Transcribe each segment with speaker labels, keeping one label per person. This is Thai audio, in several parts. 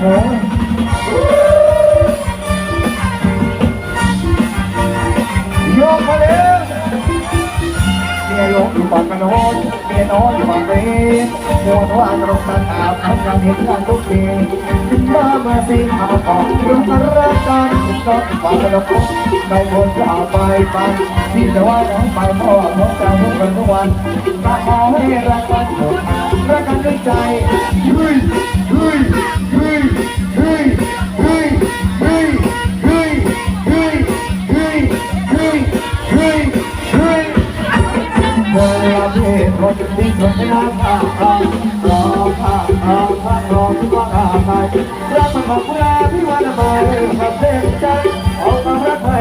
Speaker 1: โหโยกมาเร็วเมียหลงอยู่ปากกระโนนเมียน้อยอยู่ปากเรนหัวว่างตรงกันอาบทำงานเห็นงานทุกทีมามาสิมาขอรู้กันรักกันก็ปากกระโนนในคนจะเอาไปไปที่จะว่าน้องไปพ่อน้องจะทุกคนทุกวันมาขอให้รักกันหมดรักกันด้วยใจเฮ้ยเฮ้ย จุดที่สุดในน้ำข้าพรองร้าพรองข้องกวัอาไปรักมันของคุณาพิวันไปกับเพลงใจออกมารักใคร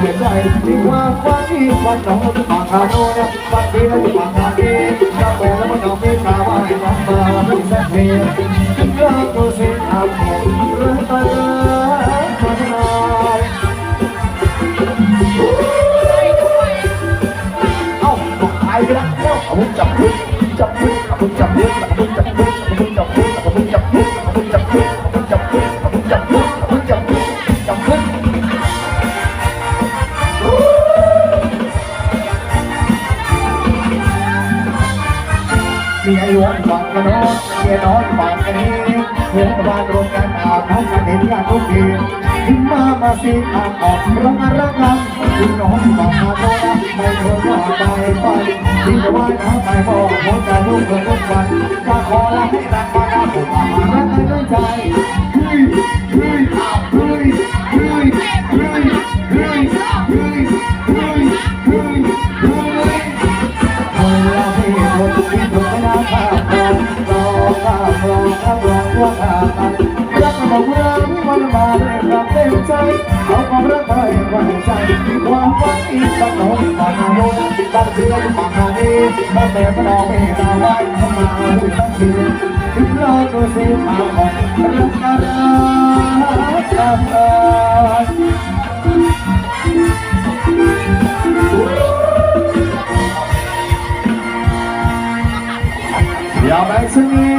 Speaker 1: ในใจมีความฝันที่วันสองเราจะปากาโน่นะวันนี้เราจะปากคาดีรักแต่แล้วมันต้องมีตาว่ายห้รักมาไม่ใช่เพียงรักตัวเสียงอง จับพึ่งจับพึ่งเอาผมจับพึ่งเอาผมจับพึ่งเอาผมจับพึ่งเอาผมจับพึ่งเอาผมจับพึ่งเอาผมจับพึ่งเอาผมจับพึ่งเอาผมจับพึ่งจับพึ่งมีไอ้วันฝันกันนอนเมียนอนฝันกันนี้เพื่อนบ้านรวมกันอาบน้ำกันเห็นกันทุกทีทิ้งมามาสิอาบออกรักรักรัก ทิ้งน้องฝันมาโน่นไม่เคยว่าไปไปทิ้งจะว่าน้ำไปบอกหัวใจลูกเพื่อนทุกวันมาขอรักให้รักมาหน้าผมมารักให้ด้วยใจเฮ้ยเฮ้ยเฮ้ยเฮ้ยเฮ้ยเฮ้ยเฮ้ยเฮ้ยเฮ้ยเฮ้ยเมื่อที่คนที่ถูกน้ำข้าวรอข้าวรอข้าวรอว่าข้าวรักมาเมื่อวันมาเรียกรับเต็มใจเอาความรักไป เรือองปากทางนี้มาแต่ก็รอไม่ตาไว้เข้ามาด้วยสักทีถึงเราตัวเสียมาออกรักกันรักวันอย่าไปซึ่งนี้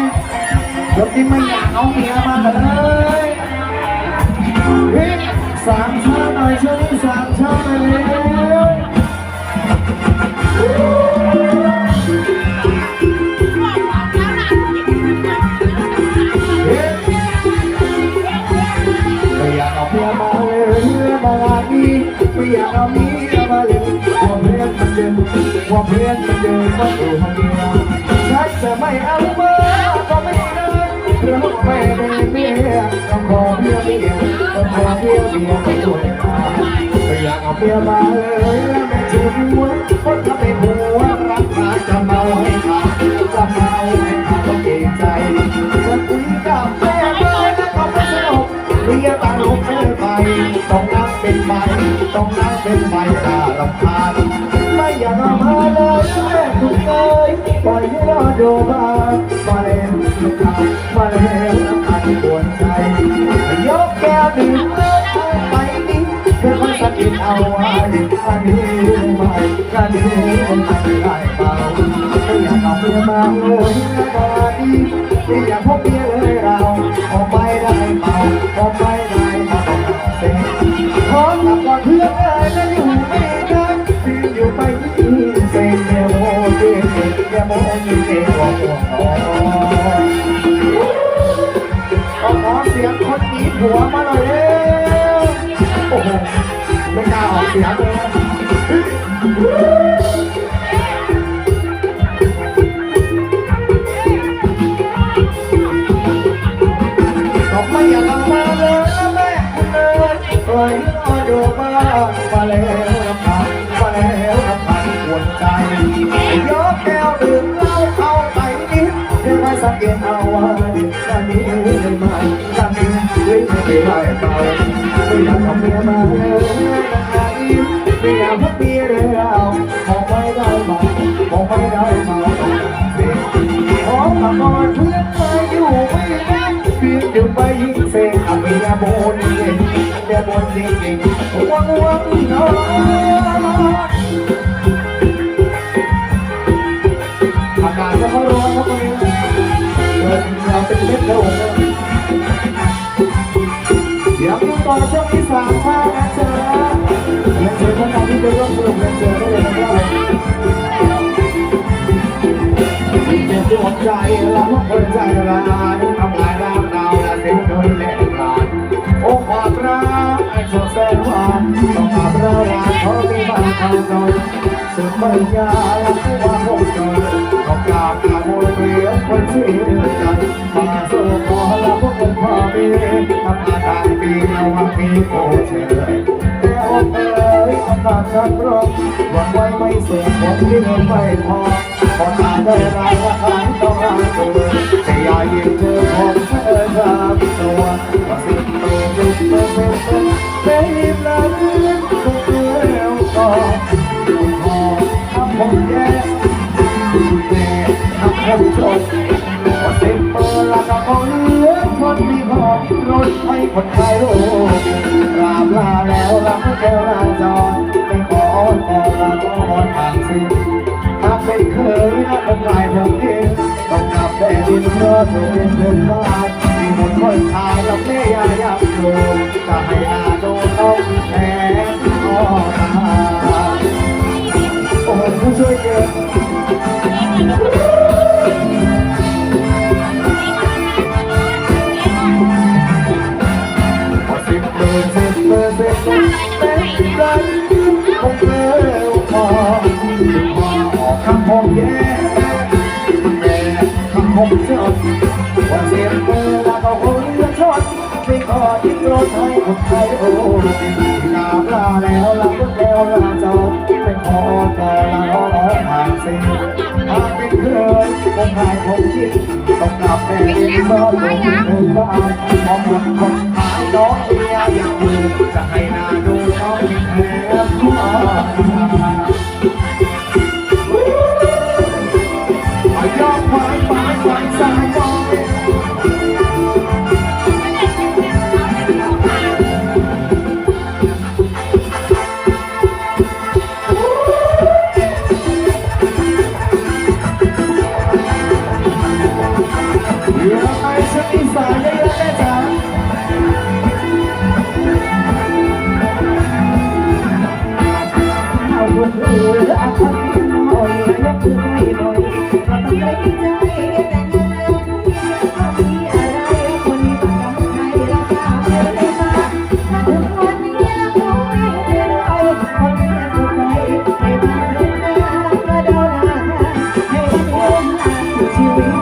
Speaker 1: ยกที่ไม่อยากเอาเมียมาเลย มันเดินมาดูห้องเมียฉันจะไม่เอาเบอร์ก็ไม่ได้เพราะไม่ได้เมียต้องขอเมียเมียต้องขอเมียเมียไปด้วยกันไม่อยากเอาเมียมาเลยแล้วไม่ชูหัวคนทำให้หัวรักมาจะเมาให้ขาดจะเมาให้ขาดต้องเกรงใจจะคุยกับแม่เลยแล้วก็ไม่สนุกเมียตาลุกไม่ไปต้องนั่งเป็นไฟต้องนั่งเป็นไฟตาลำคาญไม่อยากเอา เลยแม่ถูกเลยปล่อยให้รอดูบ้างมาเล่นลูกค้ามาเล่นน้ำตาที่ปวดใจยกแก้วดื่มเลิกเอไปนี้เพื่อคนสะกิดเอาไว้อันนี้ไม่อันนี้ไม่ได้เปล่าไม่อยากเอาเพื่อมาเลยก็ดีไม่อยากพบเมียเลยเราออกไปได้เปล่าออกไปได้เปล่าเซ็งขอกลับก่อนเพื่อนเลย สียงเลยนะก็ไม่ยอามาเลยแม่คุณเลยปล่อยรอดูบ้างมาแล้วน้ำตามาแล้วน้ำตาปวดใจยกแก้วดื่มเหล้าเข้าไปนิดเดี๋ยวมาสังเกตเอาว่าวันนี้ไม่มาวันนี้ไม่ได้เปล่าไม่อยากเอาเมียมาเลย นะไม่อยากพบเมียเลยเรามองไม่ได้มามองไม่ได้มาสียขอกลับก่อนเพื่อนมาอยู่ไม่ได้เพียงเดียวไปยิ่งเสียอเมียบนเองเดี๋ยวบนจริงๆวังวังนอนอากาศจะร้อนครับตอนนี้เดินเราเป็นเม็ดแล้ว ใจละพวคนใจร้ายทำลายร่างดาวและสิ่งโดยเล่นกลานโอ้ความรักไอ้สดแสนหวานต้องมาประรานเขาที่บ้านเขาจนสุดปัญญาและผู้ว่าพวกจนต้องกาบกรอาโมยเปรียบคนเสียใจมาสู่ขอละพวกคนพ่อมีทำมาทางปีเราว่ามีโคเชยแต่โอ้เอ๋ยอำนาจฉันรบหวังไว้ ไม่สูงคนที่เงินไม่พอพอทานได้รายละคันต้องรักตัวแต่อย่ายิ้มเธอของเธอครับตัวว่าสิ่งตัวจุดเมื่อเป็นเป็นเป็นยิ้มแล้วยิ้มคงเดียวก็พอทำผมแย่แต่ทำผมจนว่าสิ่งเปิดละก็คงเลือกคนมีพอที่รถให้คนไทยโลกราบลาแล้วลาแก้วลาจรไม่ขอ แต่ละก็ทางสิ้นถ้าเป็นเคยนะเป็นลายผมเองต้องกลับแต่ดินเพราะเธอเป็นเพื่อนบ้านมีหมดคนตายแล้วไม่ยายากดูจะให้อาโดนต้องแพ้อ้อตาโอ้ผู้ช่วยเกิน ออกคงแย่แม่คำพงจดว่าเสียงเบอร์แล้วก็คนละชดไม่ขอทิ้งรถให้คนไทยโอ้กาบลาแล้วลาก็แล้วลาจอดไม่ขอแต่ละล้อผ่านสิ้นหากเป็นเคยคงหายคงคิดต้องกลับแต่ดินรอดลงถึงบ้านมองหลังคนหายน้องเมียอย่างดูจะให้นาดูน้องมีแผลทั่ว
Speaker 2: หน้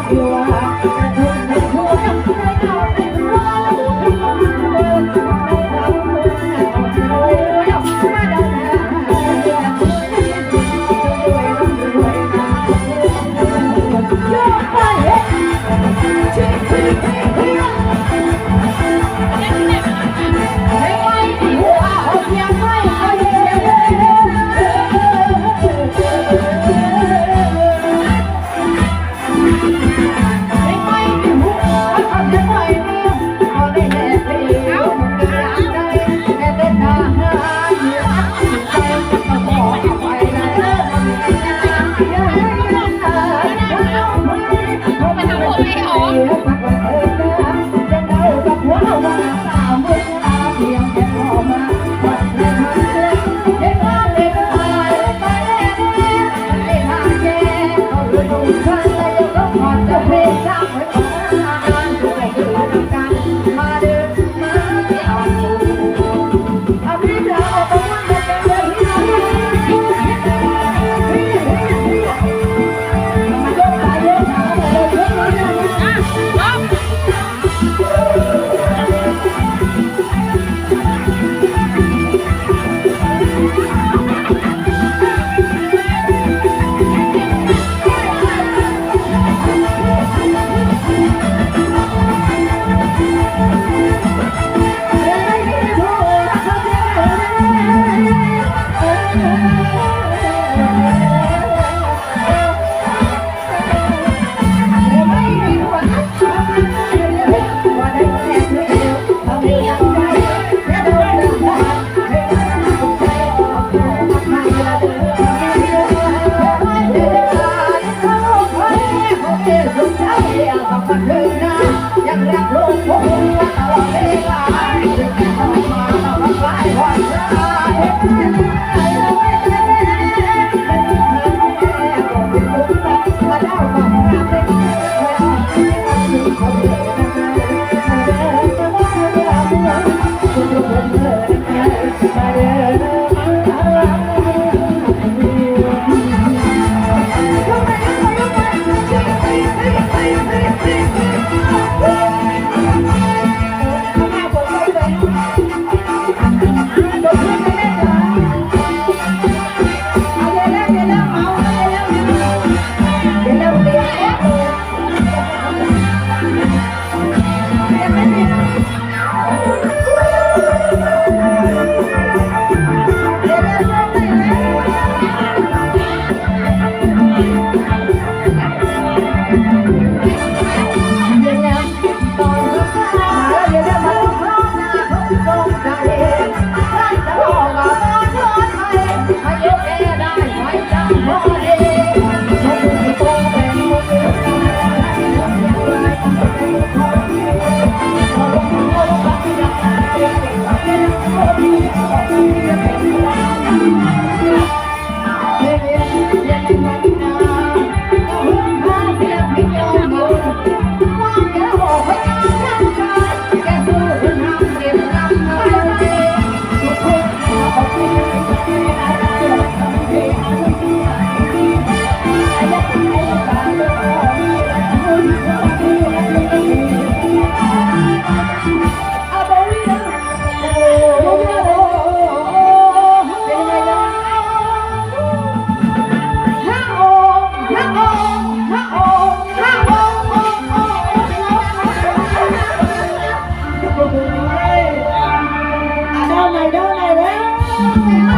Speaker 2: เอา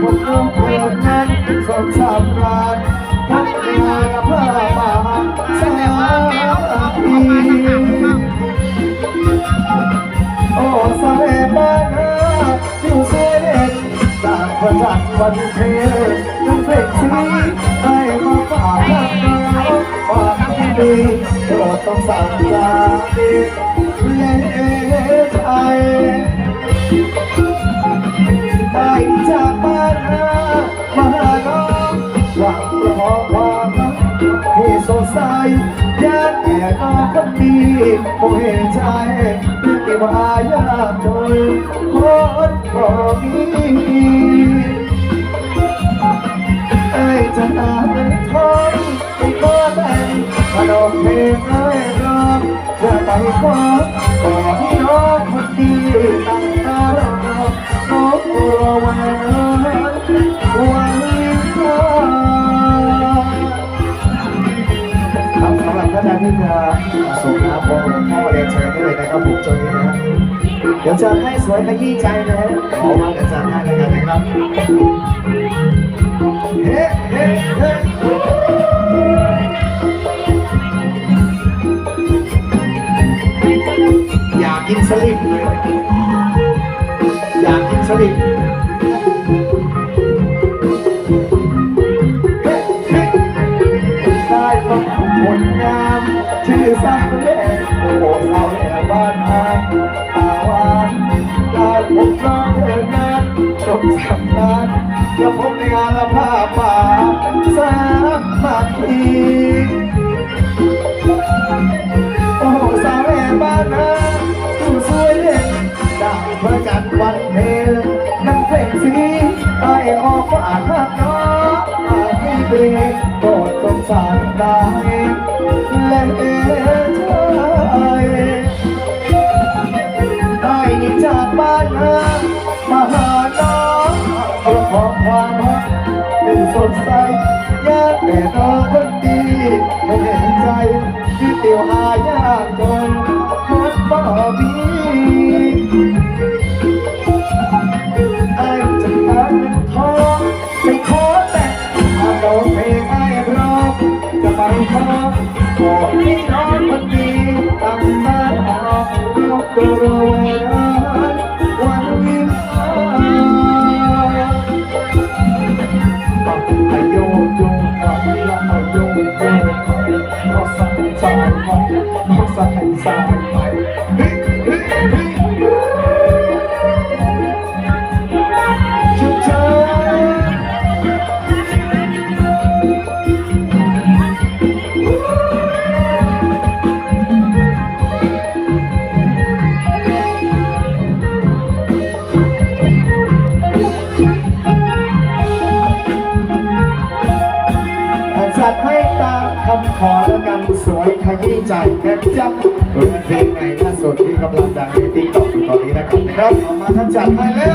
Speaker 2: ได้พ
Speaker 3: บเปลื
Speaker 1: อนนั้นสมสำราญทักงานเพื่อมาสามีโอ้สาวแอบ้านอยู่เสด็จต่างประจักษ์วันเพลงเพลงชีให้มาฝากทางเราฝากที่ดีโปรดต้องสั่งลาดี ใสดใสญาติแก่น้องคนดีคงเห็นใจที่ว่ายากจนคนก็มีไอ้จะหาเงินทองไปก็แต่งมเพลงเลยรอบจะไปคว้าขอให้น้องคนดีตั้งตารอน้องรอวันนั้ สำหรับท่านใดที่จะส่งน้ำพงเข้ามาเรียนเชิญได้เลยนะครับผมช่วงนี้นะฮะเดี๋ยวจะให้สวยขยี้ใจนะฮะขอมาเดี๋ยวจะให้แล้วกันนะครับเฮ้เฮ้เฮ้อยากกินสลิปเลยอยากกินสลิปได้ต้องคนงาม ชื่อสักเล่โอ้โหสาวแห่บ้านนาตาหวานได้พบน้องเดินงานจบสำนานจะพบในงานละผ้าป่าสามัคคีโอ้สาวแม่บ้านนาดูสวยเด่นดังพระจันทร์วันเพลนั่งเพลงสีไอออกฝาหักน้อง เบรกโปรดสงสารได้และเอ๋เธอได้นิจากบ้านนามาหาน้องเอขอความรักดูสดใสยากแต่น้องคนดีไม่เห็นใจที่เตียวหายากจนคนบ่มี ย ที่กำลังดังในติ๊กต็อกตอนนี้นะครับครับออกมาท่านจัดให้แล้ว